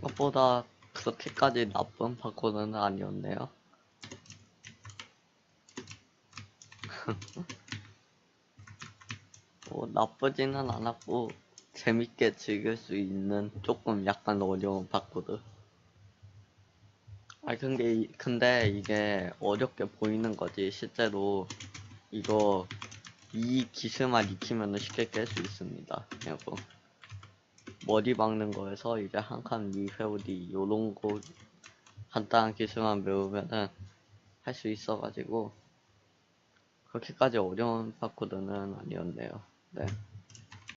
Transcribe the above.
생각보다 그렇게까지 나쁜 바코드는 아니었네요. 뭐 나쁘지는 않았고 재밌게 즐길 수 있는 조금 약간 어려운 바코드. 아 근데 이- 근데 이게 어렵게 보이는 거지 실제로 이거 이 기술만 익히면 쉽게 깰 수 있습니다. 여러분. 머리 박는 거에서 이제 한 칸 위 회오리 요런 거 간단한 기술만 배우면은 할 수 있어가지고 그렇게까지 어려운 바코드는 아니었네요. 네.